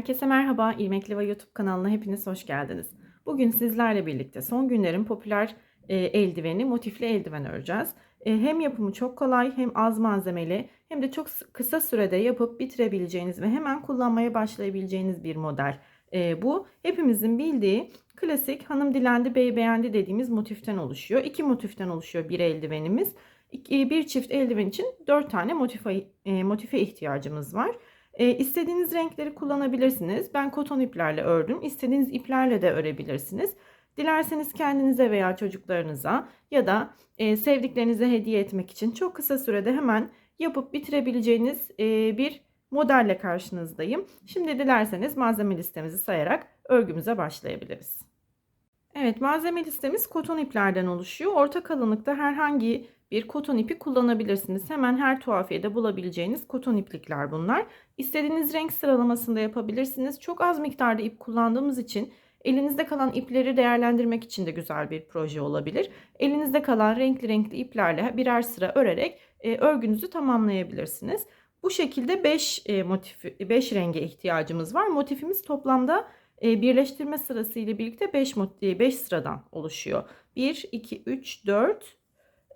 Herkese merhaba. İlmekliva YouTube kanalına hepiniz hoş geldiniz. Bugün sizlerle birlikte son günlerin popüler e, eldiveni, motifli eldiven öreceğiz. E, hem yapımı çok kolay, hem az malzemeli, hem de çok kısa sürede yapıp bitirebileceğiniz ve hemen kullanmaya başlayabileceğiniz bir model. E, bu hepimizin bildiği klasik hanım dilendi, bey beğendi dediğimiz motiften oluşuyor. İki motiften oluşuyor bir eldivenimiz. İki- Bir çift eldiven için dört tane motife, e, motife ihtiyacımız var. E, istediğiniz renkleri kullanabilirsiniz. Ben koton iplerle ördüm. İstediğiniz iplerle de örebilirsiniz. Dilerseniz kendinize veya çocuklarınıza ya da e, sevdiklerinize hediye etmek için çok kısa sürede hemen yapıp bitirebileceğiniz e, bir modelle karşınızdayım. Şimdi dilerseniz malzeme listemizi sayarak örgümüze başlayabiliriz. Evet malzeme listemiz koton iplerden oluşuyor. Orta kalınlıkta herhangi bir koton ipi kullanabilirsiniz. Hemen her tuhafiyede bulabileceğiniz koton iplikler bunlar. İstediğiniz renk sıralamasında yapabilirsiniz. Çok az miktarda ip kullandığımız için elinizde kalan ipleri değerlendirmek için de güzel bir proje olabilir. Elinizde kalan renkli renkli iplerle birer sıra örerek e, örgünüzü tamamlayabilirsiniz. Bu şekilde 5 e, motif 5 renge ihtiyacımız var. Motifimiz toplamda e, birleştirme sırası ile birlikte 5 5 sıradan oluşuyor. 1 2 3 4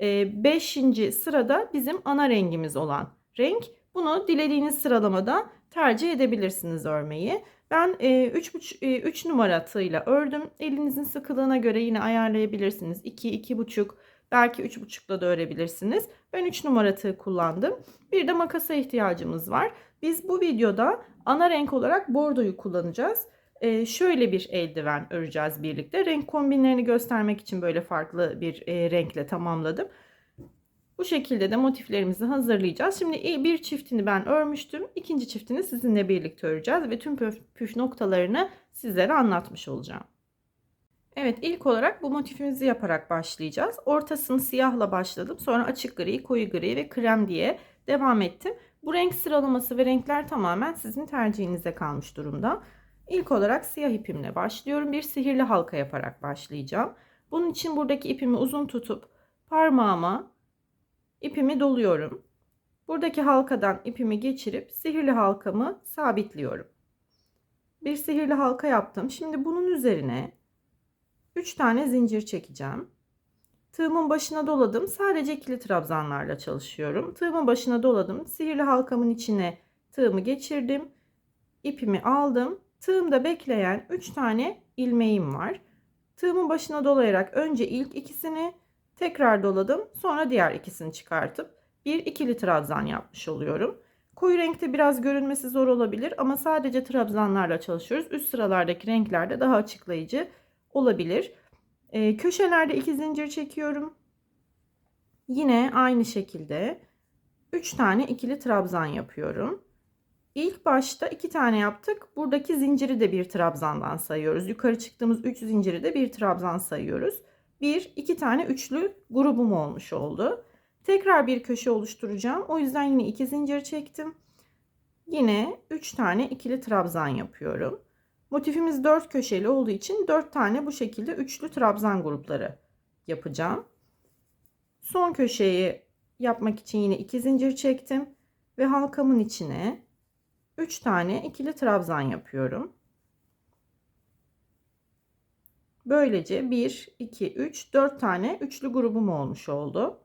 5. sırada bizim ana rengimiz olan renk. Bunu dilediğiniz sıralamada tercih edebilirsiniz örmeyi. Ben 3 e, 3 numara tığıyla ördüm. Elinizin sıkılığına göre yine ayarlayabilirsiniz. 2 2,5 belki 3,5'la da örebilirsiniz. Ben 3 numara tığ kullandım. Bir de makasa ihtiyacımız var. Biz bu videoda ana renk olarak bordoyu kullanacağız. Ee, şöyle bir eldiven öreceğiz birlikte. Renk kombinlerini göstermek için böyle farklı bir e, renkle tamamladım. Bu şekilde de motiflerimizi hazırlayacağız. Şimdi bir çiftini ben örmüştüm. İkinci çiftini sizinle birlikte öreceğiz ve tüm püf, püf noktalarını sizlere anlatmış olacağım. Evet ilk olarak bu motifimizi yaparak başlayacağız. Ortasını siyahla başladım. Sonra açık gri, koyu gri ve krem diye devam ettim. Bu renk sıralaması ve renkler tamamen sizin tercihinize kalmış durumda. İlk olarak siyah ipimle başlıyorum. Bir sihirli halka yaparak başlayacağım. Bunun için buradaki ipimi uzun tutup parmağıma ipimi doluyorum. Buradaki halkadan ipimi geçirip sihirli halkamı sabitliyorum. Bir sihirli halka yaptım. Şimdi bunun üzerine 3 tane zincir çekeceğim. Tığımın başına doladım. Sadece ikili trabzanlarla çalışıyorum. Tığımın başına doladım. Sihirli halkamın içine tığımı geçirdim. İpimi aldım. Tığımda bekleyen 3 tane ilmeğim var. Tığımın başına dolayarak önce ilk ikisini tekrar doladım. Sonra diğer ikisini çıkartıp bir ikili trabzan yapmış oluyorum. Koyu renkte biraz görünmesi zor olabilir ama sadece trabzanlarla çalışıyoruz. Üst sıralardaki renklerde daha açıklayıcı olabilir. Ee, köşelerde iki zincir çekiyorum. Yine aynı şekilde 3 tane ikili trabzan yapıyorum. İlk başta iki tane yaptık. Buradaki zinciri de bir trabzandan sayıyoruz. Yukarı çıktığımız 3 zinciri de bir trabzan sayıyoruz. Bir, iki tane üçlü grubum olmuş oldu. Tekrar bir köşe oluşturacağım. O yüzden yine iki zincir çektim. Yine 3 tane ikili trabzan yapıyorum. Motifimiz 4 köşeli olduğu için 4 tane bu şekilde üçlü trabzan grupları yapacağım. Son köşeyi yapmak için yine 2 zincir çektim ve halkamın içine 3 tane ikili trabzan yapıyorum. Böylece 1, 2, 3, 4 tane üçlü grubum olmuş oldu.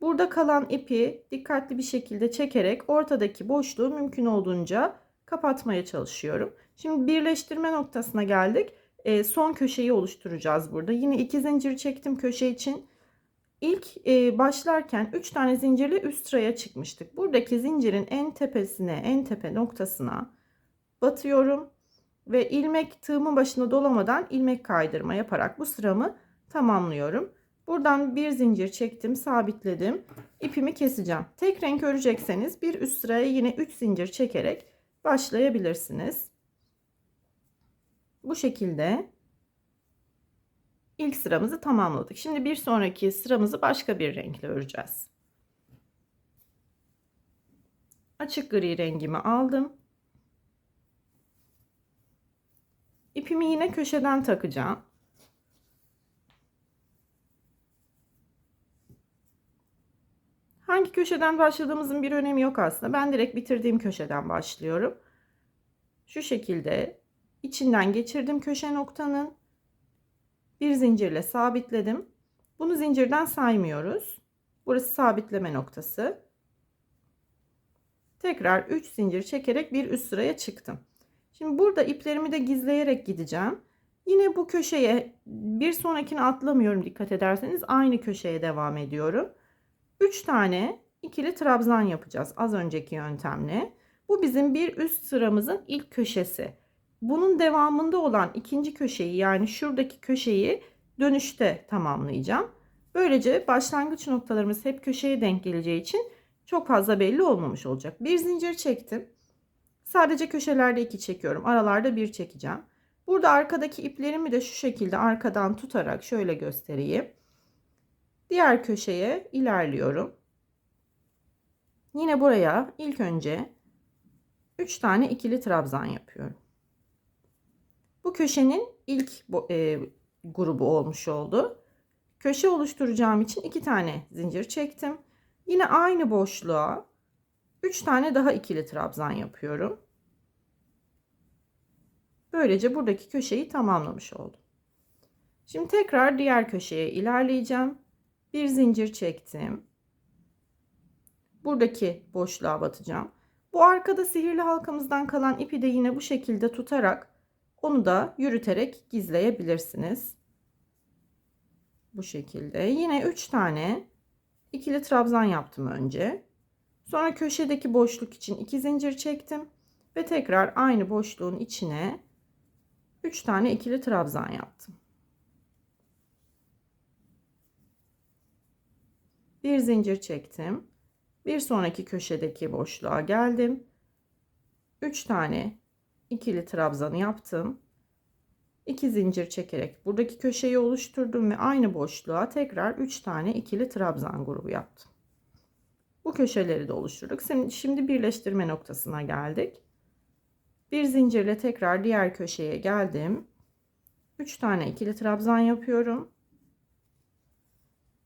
Burada kalan ipi dikkatli bir şekilde çekerek ortadaki boşluğu mümkün olduğunca kapatmaya çalışıyorum. Şimdi birleştirme noktasına geldik. E, son köşeyi oluşturacağız burada. Yine iki zincir çektim köşe için. İlk e, başlarken 3 tane zincirle üst sıraya çıkmıştık. Buradaki zincirin en tepesine, en tepe noktasına batıyorum ve ilmek tığımın başına dolamadan ilmek kaydırma yaparak bu sıramı tamamlıyorum. Buradan bir zincir çektim, sabitledim. İpimi keseceğim. Tek renk örecekseniz bir üst sıraya yine 3 zincir çekerek başlayabilirsiniz. Bu şekilde ilk sıramızı tamamladık. Şimdi bir sonraki sıramızı başka bir renkle öreceğiz. Açık gri rengimi aldım. İpimi yine köşeden takacağım. Hangi köşeden başladığımızın bir önemi yok aslında. Ben direkt bitirdiğim köşeden başlıyorum. şu şekilde içinden geçirdim köşe noktanın. Bir zincirle sabitledim. Bunu zincirden saymıyoruz. Burası sabitleme noktası. Tekrar 3 zincir çekerek bir üst sıraya çıktım. Şimdi burada iplerimi de gizleyerek gideceğim. Yine bu köşeye bir sonrakini atlamıyorum dikkat ederseniz aynı köşeye devam ediyorum. 3 tane ikili trabzan yapacağız az önceki yöntemle. Bu bizim bir üst sıramızın ilk köşesi. Bunun devamında olan ikinci köşeyi yani şuradaki köşeyi dönüşte tamamlayacağım. Böylece başlangıç noktalarımız hep köşeye denk geleceği için çok fazla belli olmamış olacak. Bir zincir çektim. Sadece köşelerde iki çekiyorum. Aralarda bir çekeceğim. Burada arkadaki iplerimi de şu şekilde arkadan tutarak şöyle göstereyim. Diğer köşeye ilerliyorum. Yine buraya ilk önce 3 tane ikili trabzan yapıyorum. Bu köşenin ilk e, grubu olmuş oldu. Köşe oluşturacağım için 2 tane zincir çektim. Yine aynı boşluğa 3 tane daha ikili trabzan yapıyorum. Böylece buradaki köşeyi tamamlamış oldum. Şimdi tekrar diğer köşeye ilerleyeceğim. Bir zincir çektim. Buradaki boşluğa batacağım. Bu arkada sihirli halkamızdan kalan ipi de yine bu şekilde tutarak onu da yürüterek gizleyebilirsiniz. Bu şekilde. Yine 3 tane ikili trabzan yaptım önce. Sonra köşedeki boşluk için 2 zincir çektim ve tekrar aynı boşluğun içine 3 tane ikili trabzan yaptım. Bir zincir çektim. Bir sonraki köşedeki boşluğa geldim. 3 tane ikili trabzanı yaptım. 2 zincir çekerek buradaki köşeyi oluşturdum ve aynı boşluğa tekrar 3 tane ikili trabzan grubu yaptım. Bu köşeleri de oluşturduk. Şimdi birleştirme noktasına geldik. Bir zincirle tekrar diğer köşeye geldim. 3 tane ikili trabzan yapıyorum.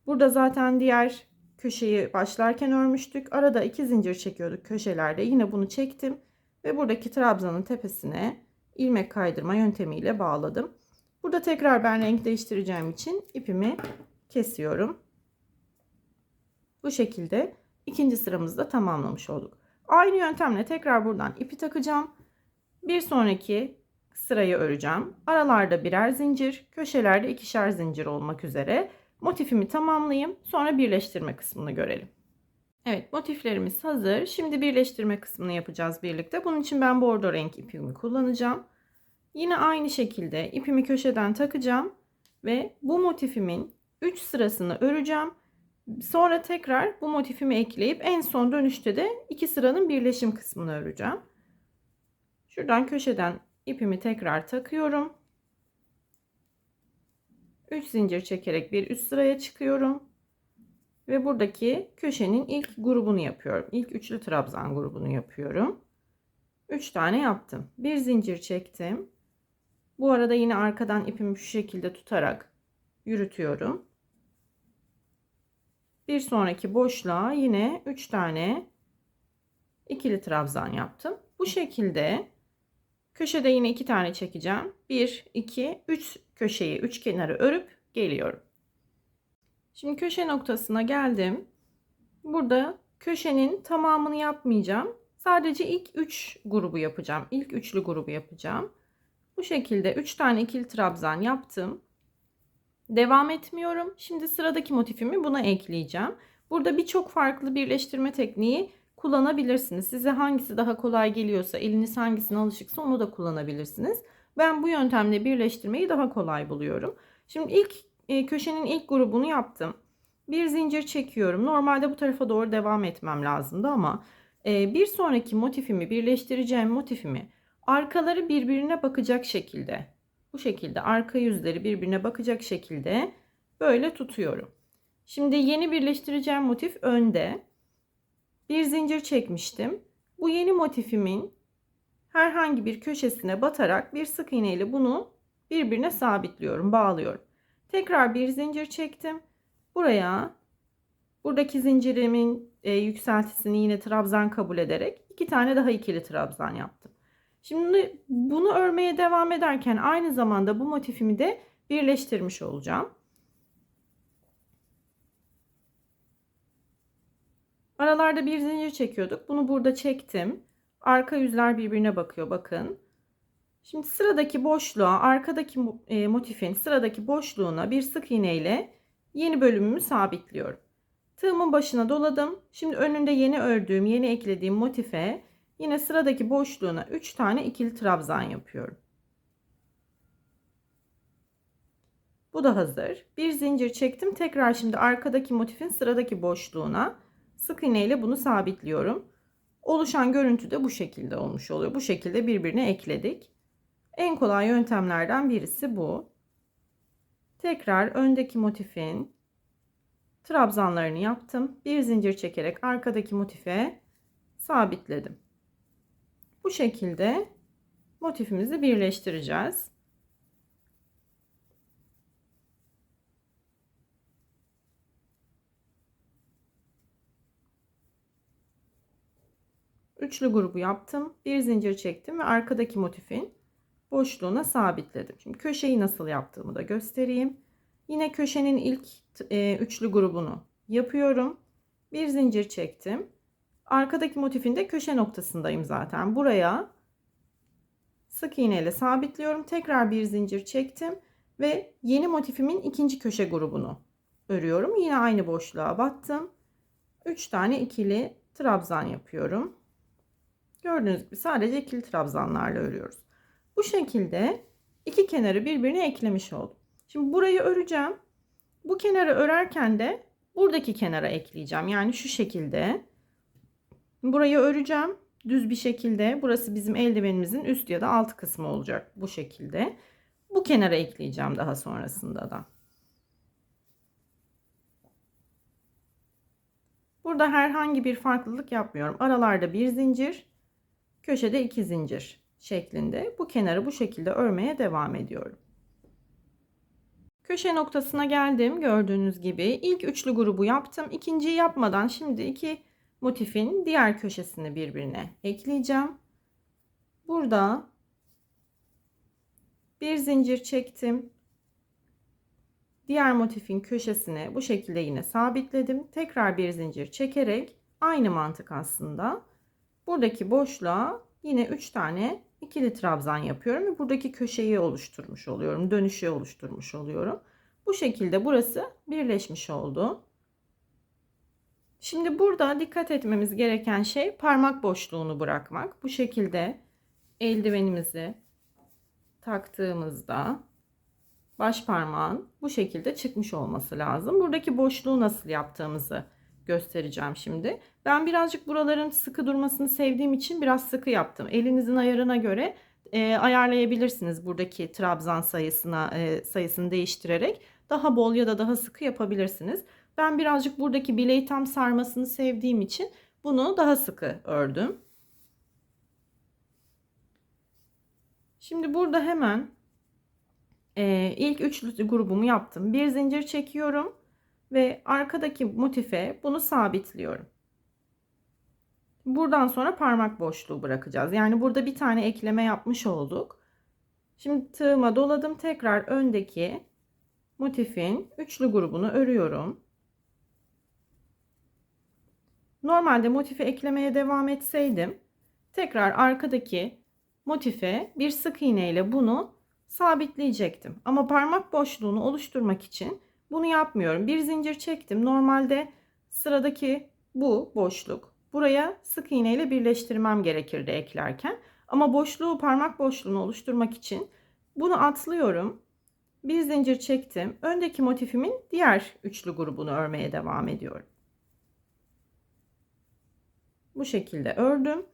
Burada zaten diğer köşeyi başlarken örmüştük. Arada iki zincir çekiyorduk köşelerde. Yine bunu çektim ve buradaki trabzanın tepesine ilmek kaydırma yöntemiyle bağladım. Burada tekrar ben renk değiştireceğim için ipimi kesiyorum. Bu şekilde ikinci sıramızı da tamamlamış olduk. Aynı yöntemle tekrar buradan ipi takacağım. Bir sonraki sırayı öreceğim. Aralarda birer zincir, köşelerde ikişer zincir olmak üzere motifimi tamamlayayım. Sonra birleştirme kısmını görelim. Evet motiflerimiz hazır. Şimdi birleştirme kısmını yapacağız birlikte. Bunun için ben bordo renk ipimi kullanacağım. Yine aynı şekilde ipimi köşeden takacağım ve bu motifimin 3 sırasını öreceğim. Sonra tekrar bu motifimi ekleyip en son dönüşte de iki sıranın birleşim kısmını öreceğim. Şuradan köşeden ipimi tekrar takıyorum. 3 zincir çekerek bir üst sıraya çıkıyorum. Ve buradaki köşenin ilk grubunu yapıyorum. İlk üçlü trabzan grubunu yapıyorum. 3 tane yaptım. Bir zincir çektim. Bu arada yine arkadan ipimi şu şekilde tutarak yürütüyorum. Bir sonraki boşluğa yine 3 tane ikili trabzan yaptım. Bu şekilde Köşede yine iki tane çekeceğim. 1, 2, 3 köşeyi, üç kenarı örüp geliyorum. Şimdi köşe noktasına geldim. Burada köşenin tamamını yapmayacağım. Sadece ilk 3 grubu yapacağım. İlk üçlü grubu yapacağım. Bu şekilde 3 tane ikili trabzan yaptım. Devam etmiyorum. Şimdi sıradaki motifimi buna ekleyeceğim. Burada birçok farklı birleştirme tekniği kullanabilirsiniz. Size hangisi daha kolay geliyorsa, eliniz hangisine alışıksa onu da kullanabilirsiniz. Ben bu yöntemle birleştirmeyi daha kolay buluyorum. Şimdi ilk e, köşenin ilk grubunu yaptım. Bir zincir çekiyorum. Normalde bu tarafa doğru devam etmem lazımdı ama e, bir sonraki motifimi birleştireceğim motifimi arkaları birbirine bakacak şekilde bu şekilde arka yüzleri birbirine bakacak şekilde böyle tutuyorum. Şimdi yeni birleştireceğim motif önde bir zincir çekmiştim. Bu yeni motifimin herhangi bir köşesine batarak bir sık iğne ile bunu birbirine sabitliyorum, bağlıyorum. Tekrar bir zincir çektim. Buraya buradaki zincirimin e, yükseltisini yine trabzan kabul ederek iki tane daha ikili trabzan yaptım. Şimdi bunu örmeye devam ederken aynı zamanda bu motifimi de birleştirmiş olacağım. Aralarda bir zincir çekiyorduk. Bunu burada çektim. Arka yüzler birbirine bakıyor bakın. Şimdi sıradaki boşluğa, arkadaki e, motifin sıradaki boşluğuna bir sık iğne ile yeni bölümümü sabitliyorum. Tığımın başına doladım. Şimdi önünde yeni ördüğüm, yeni eklediğim motife yine sıradaki boşluğuna 3 tane ikili trabzan yapıyorum. Bu da hazır. Bir zincir çektim. Tekrar şimdi arkadaki motifin sıradaki boşluğuna sık iğne ile bunu sabitliyorum. Oluşan görüntü de bu şekilde olmuş oluyor. Bu şekilde birbirine ekledik. En kolay yöntemlerden birisi bu. Tekrar öndeki motifin trabzanlarını yaptım. Bir zincir çekerek arkadaki motife sabitledim. Bu şekilde motifimizi birleştireceğiz. Üçlü grubu yaptım. Bir zincir çektim ve arkadaki motifin boşluğuna sabitledim. Şimdi köşeyi nasıl yaptığımı da göstereyim. Yine köşenin ilk e, üçlü grubunu yapıyorum. Bir zincir çektim. Arkadaki motifin de köşe noktasındayım zaten. Buraya sık iğne ile sabitliyorum. Tekrar bir zincir çektim ve yeni motifimin ikinci köşe grubunu örüyorum. Yine aynı boşluğa battım. 3 tane ikili trabzan yapıyorum. Gördüğünüz gibi sadece ikili trabzanlarla örüyoruz. Bu şekilde iki kenarı birbirine eklemiş oldum. Şimdi burayı öreceğim. Bu kenarı örerken de buradaki kenara ekleyeceğim. Yani şu şekilde. Burayı öreceğim. Düz bir şekilde. Burası bizim eldivenimizin üst ya da alt kısmı olacak. Bu şekilde. Bu kenara ekleyeceğim daha sonrasında da. Burada herhangi bir farklılık yapmıyorum. Aralarda bir zincir, köşede iki zincir şeklinde bu kenarı bu şekilde örmeye devam ediyorum. Köşe noktasına geldim gördüğünüz gibi. ilk üçlü grubu yaptım. İkinciyi yapmadan şimdi iki motifin diğer köşesini birbirine ekleyeceğim. Burada bir zincir çektim. Diğer motifin köşesine bu şekilde yine sabitledim. Tekrar bir zincir çekerek aynı mantık aslında. Buradaki boşluğa yine 3 tane ikili trabzan yapıyorum ve buradaki köşeyi oluşturmuş oluyorum. Dönüşü oluşturmuş oluyorum. Bu şekilde burası birleşmiş oldu. Şimdi burada dikkat etmemiz gereken şey parmak boşluğunu bırakmak. Bu şekilde eldivenimizi taktığımızda baş parmağın bu şekilde çıkmış olması lazım. Buradaki boşluğu nasıl yaptığımızı göstereceğim şimdi. Ben birazcık buraların sıkı durmasını sevdiğim için biraz sıkı yaptım. Elinizin ayarına göre e, ayarlayabilirsiniz buradaki trabzan sayısına e, sayısını değiştirerek daha bol ya da daha sıkı yapabilirsiniz. Ben birazcık buradaki bileği tam sarmasını sevdiğim için bunu daha sıkı ördüm. Şimdi burada hemen e, ilk üçlü grubumu yaptım. Bir zincir çekiyorum ve arkadaki motife bunu sabitliyorum. Buradan sonra parmak boşluğu bırakacağız. Yani burada bir tane ekleme yapmış olduk. Şimdi tığıma doladım. Tekrar öndeki motifin üçlü grubunu örüyorum. Normalde motifi eklemeye devam etseydim tekrar arkadaki motife bir sık iğne ile bunu sabitleyecektim. Ama parmak boşluğunu oluşturmak için bunu yapmıyorum. Bir zincir çektim. Normalde sıradaki bu boşluk. Buraya sık iğne ile birleştirmem gerekirdi eklerken. Ama boşluğu parmak boşluğunu oluşturmak için bunu atlıyorum. Bir zincir çektim. Öndeki motifimin diğer üçlü grubunu örmeye devam ediyorum. Bu şekilde ördüm.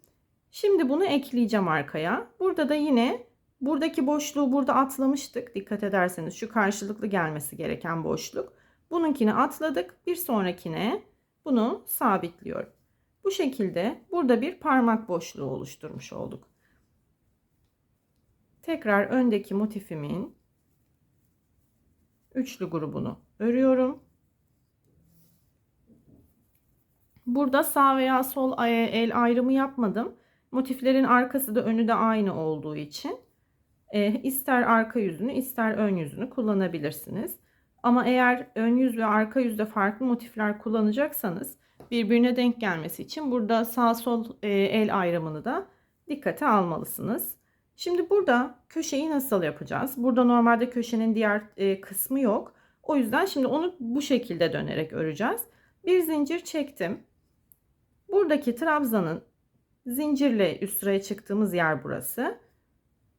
Şimdi bunu ekleyeceğim arkaya. Burada da yine Buradaki boşluğu burada atlamıştık. Dikkat ederseniz şu karşılıklı gelmesi gereken boşluk. Bununkini atladık. Bir sonrakine bunu sabitliyorum. Bu şekilde burada bir parmak boşluğu oluşturmuş olduk. Tekrar öndeki motifimin üçlü grubunu örüyorum. Burada sağ veya sol el ayrımı yapmadım. Motiflerin arkası da önü de aynı olduğu için e, ister arka yüzünü ister ön yüzünü kullanabilirsiniz. Ama eğer ön yüz ve arka yüzde farklı motifler kullanacaksanız birbirine denk gelmesi için burada sağ sol e, el ayrımını da dikkate almalısınız. Şimdi burada köşeyi nasıl yapacağız? Burada normalde köşenin diğer e, kısmı yok. O yüzden şimdi onu bu şekilde dönerek öreceğiz. Bir zincir çektim. Buradaki trabzanın zincirle üst sıraya çıktığımız yer burası.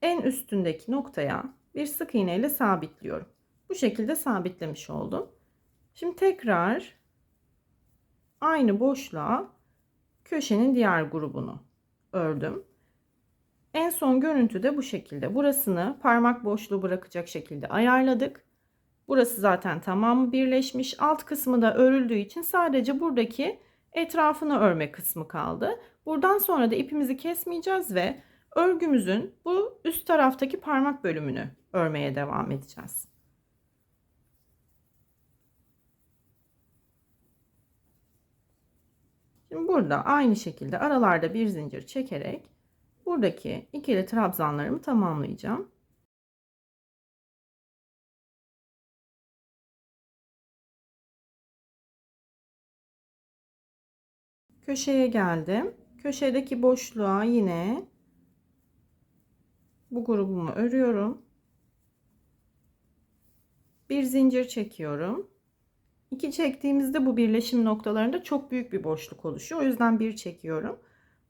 En üstündeki noktaya bir sık iğne ile sabitliyorum. Bu şekilde sabitlemiş oldum. Şimdi tekrar aynı boşluğa köşenin diğer grubunu ördüm. En son görüntü de bu şekilde. Burasını parmak boşluğu bırakacak şekilde ayarladık. Burası zaten tamam birleşmiş. Alt kısmı da örüldüğü için sadece buradaki etrafını örme kısmı kaldı. Buradan sonra da ipimizi kesmeyeceğiz ve örgümüzün bu üst taraftaki parmak bölümünü örmeye devam edeceğiz. Şimdi burada aynı şekilde aralarda bir zincir çekerek buradaki ikili trabzanlarımı tamamlayacağım. Köşeye geldim. Köşedeki boşluğa yine bu grubumu örüyorum. Bir zincir çekiyorum. İki çektiğimizde bu birleşim noktalarında çok büyük bir boşluk oluşuyor. O yüzden bir çekiyorum.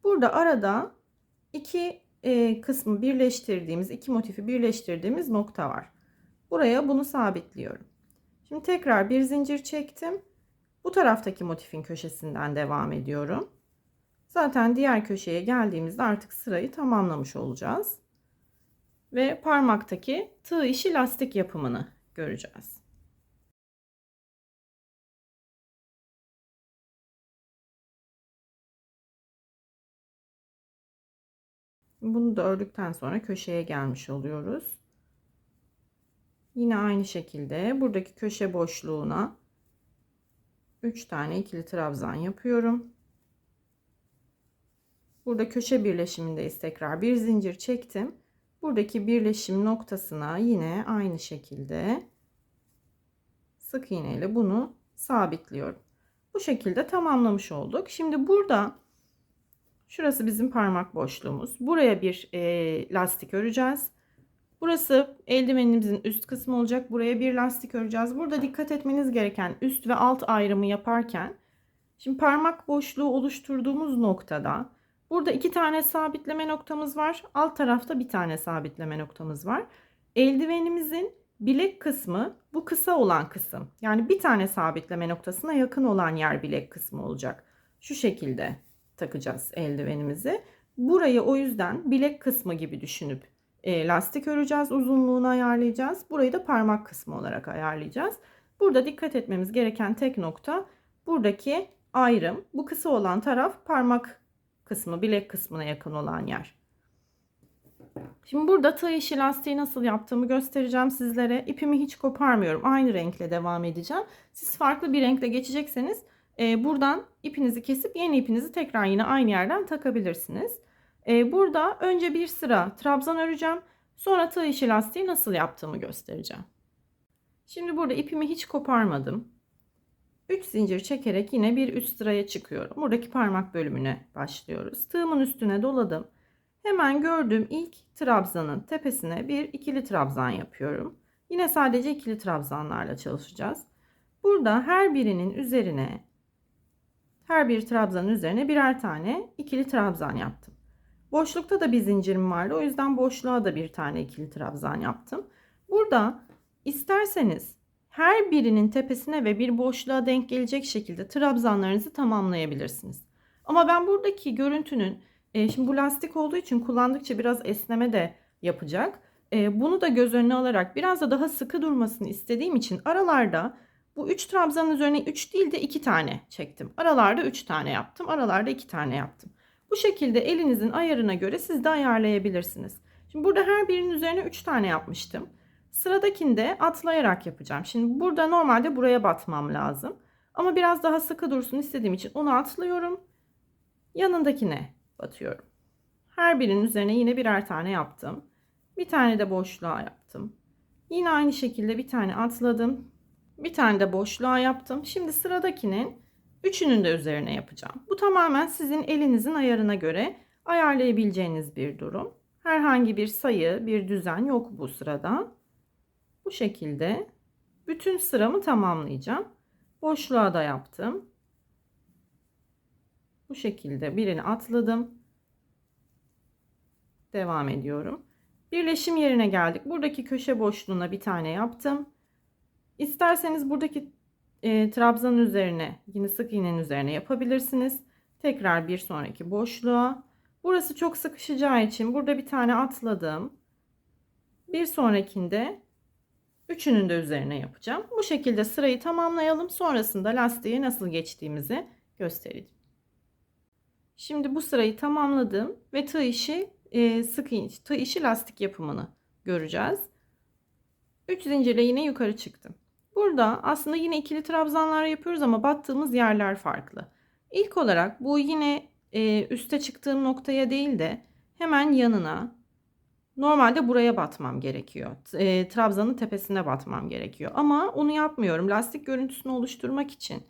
Burada arada iki e, kısmı birleştirdiğimiz, iki motifi birleştirdiğimiz nokta var. Buraya bunu sabitliyorum. Şimdi tekrar bir zincir çektim. Bu taraftaki motifin köşesinden devam ediyorum. Zaten diğer köşeye geldiğimizde artık sırayı tamamlamış olacağız. Ve parmaktaki tığ işi lastik yapımını göreceğiz. Bunu da ördükten sonra köşeye gelmiş oluyoruz. Yine aynı şekilde buradaki köşe boşluğuna 3 tane ikili trabzan yapıyorum. Burada köşe birleşimindeyiz tekrar. Bir zincir çektim. Buradaki birleşim noktasına yine aynı şekilde sık iğne ile bunu sabitliyorum. Bu şekilde tamamlamış olduk. Şimdi burada şurası bizim parmak boşluğumuz. Buraya bir e, lastik öreceğiz. Burası eldivenimizin üst kısmı olacak. Buraya bir lastik öreceğiz. Burada dikkat etmeniz gereken üst ve alt ayrımı yaparken şimdi parmak boşluğu oluşturduğumuz noktada burada iki tane sabitleme noktamız var. Alt tarafta bir tane sabitleme noktamız var. Eldivenimizin bilek kısmı bu kısa olan kısım. Yani bir tane sabitleme noktasına yakın olan yer bilek kısmı olacak. Şu şekilde takacağız eldivenimizi. Burayı o yüzden bilek kısmı gibi düşünüp e, lastik öreceğiz. Uzunluğunu ayarlayacağız. Burayı da parmak kısmı olarak ayarlayacağız. Burada dikkat etmemiz gereken tek nokta buradaki ayrım. Bu kısa olan taraf parmak kısmı, bilek kısmına yakın olan yer. Şimdi burada tığ işi lastiği nasıl yaptığımı göstereceğim sizlere. İpimi hiç koparmıyorum. Aynı renkle devam edeceğim. Siz farklı bir renkle geçecekseniz e, buradan ipinizi kesip yeni ipinizi tekrar yine aynı yerden takabilirsiniz. Ee, burada önce bir sıra trabzan öreceğim. Sonra tığ işi lastiği nasıl yaptığımı göstereceğim. Şimdi burada ipimi hiç koparmadım. 3 zincir çekerek yine bir üst sıraya çıkıyorum. Buradaki parmak bölümüne başlıyoruz. Tığımın üstüne doladım. Hemen gördüğüm ilk trabzanın tepesine bir ikili trabzan yapıyorum. Yine sadece ikili trabzanlarla çalışacağız. Burada her birinin üzerine her bir trabzanın üzerine birer tane ikili trabzan yaptım. Boşlukta da bir zincirim vardı. O yüzden boşluğa da bir tane ikili trabzan yaptım. Burada isterseniz her birinin tepesine ve bir boşluğa denk gelecek şekilde trabzanlarınızı tamamlayabilirsiniz. Ama ben buradaki görüntünün e, şimdi bu lastik olduğu için kullandıkça biraz esneme de yapacak. E, bunu da göz önüne alarak biraz da daha sıkı durmasını istediğim için aralarda bu 3 trabzanın üzerine 3 değil de 2 tane çektim. Aralarda 3 tane yaptım. Aralarda 2 tane yaptım. Bu şekilde elinizin ayarına göre siz de ayarlayabilirsiniz. Şimdi burada her birinin üzerine 3 tane yapmıştım. Sıradakinde atlayarak yapacağım. Şimdi burada normalde buraya batmam lazım. Ama biraz daha sıkı dursun istediğim için onu atlıyorum. Yanındakine batıyorum. Her birinin üzerine yine birer tane yaptım. Bir tane de boşluğa yaptım. Yine aynı şekilde bir tane atladım. Bir tane de boşluğa yaptım. Şimdi sıradakinin üçünün de üzerine yapacağım. Bu tamamen sizin elinizin ayarına göre ayarlayabileceğiniz bir durum. Herhangi bir sayı, bir düzen yok bu sırada. Bu şekilde bütün sıramı tamamlayacağım. Boşluğa da yaptım. Bu şekilde birini atladım. Devam ediyorum. Birleşim yerine geldik. Buradaki köşe boşluğuna bir tane yaptım. İsterseniz buradaki e, trabzanın üzerine yine sık iğnenin üzerine yapabilirsiniz. Tekrar bir sonraki boşluğa. Burası çok sıkışacağı için burada bir tane atladım. Bir sonrakinde üçünün de üzerine yapacağım. Bu şekilde sırayı tamamlayalım. Sonrasında lastiğe nasıl geçtiğimizi göstereyim. Şimdi bu sırayı tamamladım ve tığ işi e, sık iğne, tığ işi lastik yapımını göreceğiz. 3 zincirle yine yukarı çıktım. Burada aslında yine ikili trabzanlar yapıyoruz ama battığımız yerler farklı. İlk olarak bu yine e, üste çıktığım noktaya değil de hemen yanına normalde buraya batmam gerekiyor. E, trabzanın tepesine batmam gerekiyor. Ama onu yapmıyorum. Lastik görüntüsünü oluşturmak için.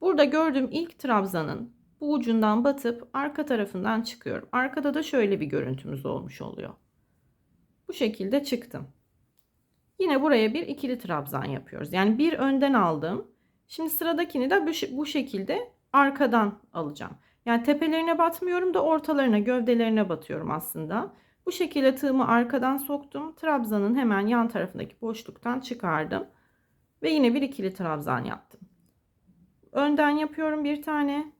Burada gördüğüm ilk trabzanın bu ucundan batıp arka tarafından çıkıyorum. Arkada da şöyle bir görüntümüz olmuş oluyor. Bu şekilde çıktım. Yine buraya bir ikili trabzan yapıyoruz. Yani bir önden aldım. Şimdi sıradakini de bu şekilde arkadan alacağım. Yani tepelerine batmıyorum da ortalarına, gövdelerine batıyorum aslında. Bu şekilde tığımı arkadan soktum. Trabzanın hemen yan tarafındaki boşluktan çıkardım. Ve yine bir ikili trabzan yaptım. Önden yapıyorum bir tane.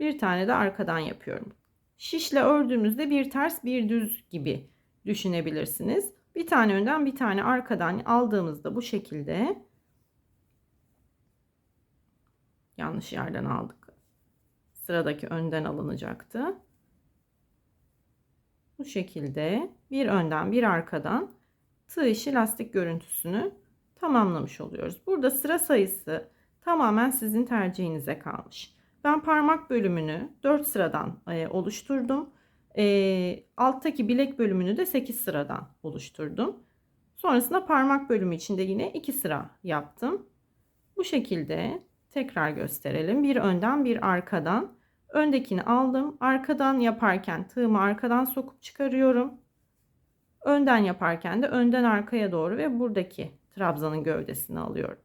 Bir tane de arkadan yapıyorum. Şişle ördüğümüzde bir ters bir düz gibi düşünebilirsiniz. Bir tane önden bir tane arkadan aldığımızda bu şekilde yanlış yerden aldık. Sıradaki önden alınacaktı. Bu şekilde bir önden bir arkadan tığ işi lastik görüntüsünü tamamlamış oluyoruz. Burada sıra sayısı tamamen sizin tercihinize kalmış. Ben parmak bölümünü 4 sıradan e, oluşturdum. E, alttaki bilek bölümünü de 8 sıradan oluşturdum. Sonrasında parmak bölümü içinde yine 2 sıra yaptım. Bu şekilde tekrar gösterelim. Bir önden bir arkadan. Öndekini aldım. Arkadan yaparken tığımı arkadan sokup çıkarıyorum. Önden yaparken de önden arkaya doğru ve buradaki trabzanın gövdesini alıyorum.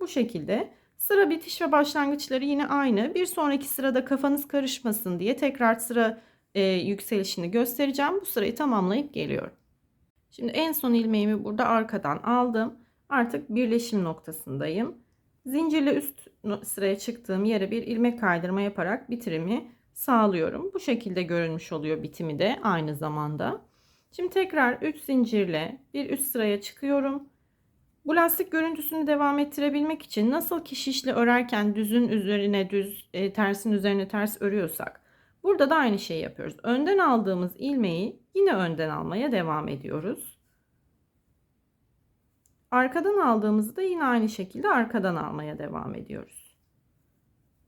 Bu şekilde sıra bitiş ve başlangıçları yine aynı. Bir sonraki sırada kafanız karışmasın diye tekrar sıra e, yükselişini göstereceğim. Bu sırayı tamamlayıp geliyorum. Şimdi en son ilmeğimi burada arkadan aldım. Artık birleşim noktasındayım. Zincirle üst sıraya çıktığım yere bir ilmek kaydırma yaparak bitirimi sağlıyorum. Bu şekilde görünmüş oluyor bitimi de aynı zamanda. Şimdi tekrar 3 zincirle bir üst sıraya çıkıyorum. Bu lastik görüntüsünü devam ettirebilmek için nasıl ki şişle örerken düzün üzerine düz, e, tersin üzerine ters örüyorsak burada da aynı şeyi yapıyoruz. Önden aldığımız ilmeği yine önden almaya devam ediyoruz. Arkadan aldığımızı da yine aynı şekilde arkadan almaya devam ediyoruz.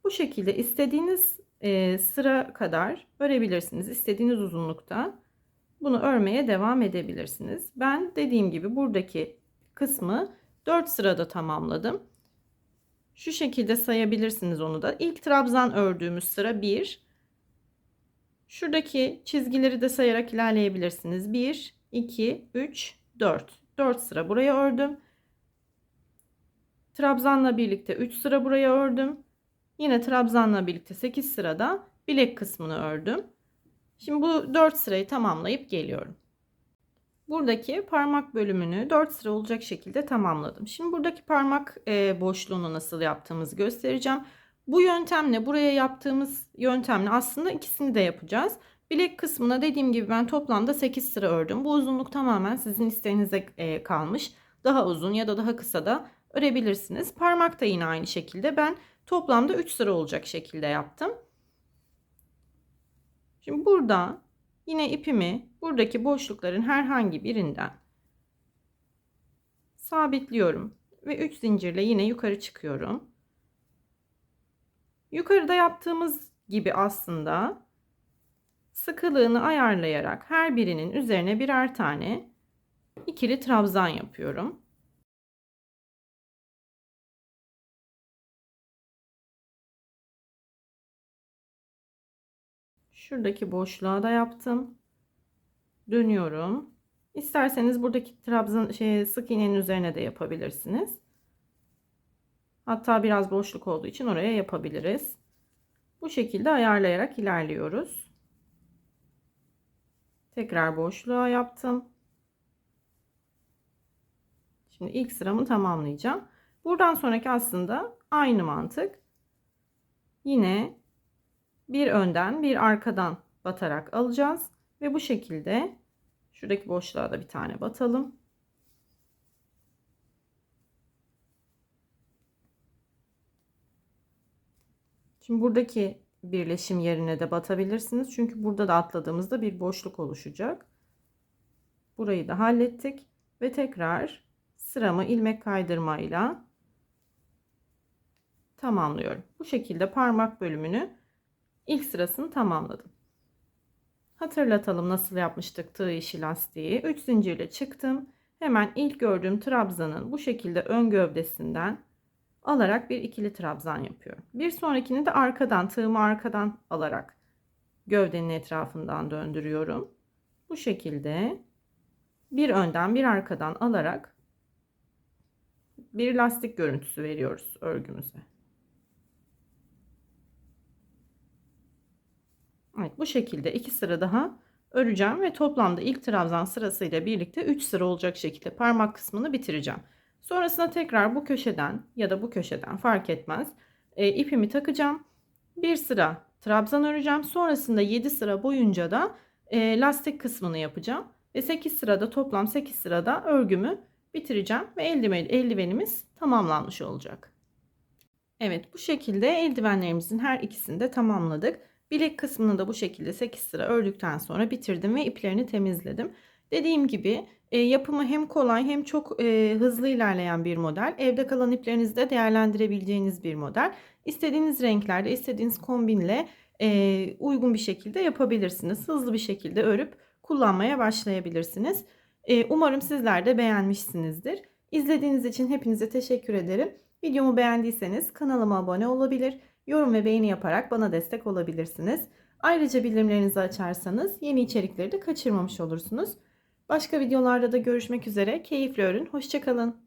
Bu şekilde istediğiniz e, sıra kadar örebilirsiniz. İstediğiniz uzunlukta bunu örmeye devam edebilirsiniz. Ben dediğim gibi buradaki kısmı 4 sırada tamamladım. Şu şekilde sayabilirsiniz onu da. İlk trabzan ördüğümüz sıra 1. Şuradaki çizgileri de sayarak ilerleyebilirsiniz. 1, 2, 3, 4. 4 sıra buraya ördüm. Trabzanla birlikte 3 sıra buraya ördüm. Yine trabzanla birlikte 8 sırada bilek kısmını ördüm. Şimdi bu 4 sırayı tamamlayıp geliyorum. Buradaki parmak bölümünü 4 sıra olacak şekilde tamamladım. Şimdi buradaki parmak e, boşluğunu nasıl yaptığımızı göstereceğim. Bu yöntemle buraya yaptığımız yöntemle aslında ikisini de yapacağız. Bilek kısmına dediğim gibi ben toplamda 8 sıra ördüm. Bu uzunluk tamamen sizin isteğinize e, kalmış. Daha uzun ya da daha kısa da örebilirsiniz. Parmak da yine aynı şekilde ben toplamda 3 sıra olacak şekilde yaptım. Şimdi burada Yine ipimi buradaki boşlukların herhangi birinden sabitliyorum ve 3 zincirle yine yukarı çıkıyorum. Yukarıda yaptığımız gibi aslında sıkılığını ayarlayarak her birinin üzerine birer tane ikili trabzan yapıyorum. Şuradaki boşluğa da yaptım. Dönüyorum. İsterseniz buradaki trabzan şey sık iğnenin üzerine de yapabilirsiniz. Hatta biraz boşluk olduğu için oraya yapabiliriz. Bu şekilde ayarlayarak ilerliyoruz. Tekrar boşluğa yaptım. Şimdi ilk sıramı tamamlayacağım. Buradan sonraki aslında aynı mantık. Yine bir önden bir arkadan batarak alacağız ve bu şekilde şuradaki boşluğa da bir tane batalım. Şimdi buradaki birleşim yerine de batabilirsiniz. Çünkü burada da atladığımızda bir boşluk oluşacak. Burayı da hallettik ve tekrar sıramı ilmek kaydırmayla tamamlıyorum. Bu şekilde parmak bölümünü ilk sırasını tamamladım. Hatırlatalım nasıl yapmıştık tığ işi lastiği. 3 zincirle çıktım. Hemen ilk gördüğüm trabzanın bu şekilde ön gövdesinden alarak bir ikili trabzan yapıyorum. Bir sonrakini de arkadan tığımı arkadan alarak gövdenin etrafından döndürüyorum. Bu şekilde bir önden bir arkadan alarak bir lastik görüntüsü veriyoruz örgümüze. Evet bu şekilde iki sıra daha öreceğim ve toplamda ilk trabzan sırasıyla birlikte 3 sıra olacak şekilde parmak kısmını bitireceğim. Sonrasında tekrar bu köşeden ya da bu köşeden fark etmez e, ipimi takacağım. Bir sıra trabzan öreceğim. Sonrasında 7 sıra boyunca da e, lastik kısmını yapacağım. Ve 8 sırada toplam 8 sırada örgümü bitireceğim. Ve eldiven, eldivenimiz tamamlanmış olacak. Evet bu şekilde eldivenlerimizin her ikisini de tamamladık. Bilek kısmını da bu şekilde 8 sıra ördükten sonra bitirdim ve iplerini temizledim. Dediğim gibi e, yapımı hem kolay hem çok e, hızlı ilerleyen bir model. Evde kalan iplerinizi de değerlendirebileceğiniz bir model. İstediğiniz renklerde, istediğiniz kombinle e, uygun bir şekilde yapabilirsiniz. Hızlı bir şekilde örüp kullanmaya başlayabilirsiniz. E, umarım sizler de beğenmişsinizdir. İzlediğiniz için hepinize teşekkür ederim. Videomu beğendiyseniz kanalıma abone olabilir, yorum ve beğeni yaparak bana destek olabilirsiniz. Ayrıca bildirimlerinizi açarsanız yeni içerikleri de kaçırmamış olursunuz. Başka videolarda da görüşmek üzere. Keyifli örün. Hoşçakalın.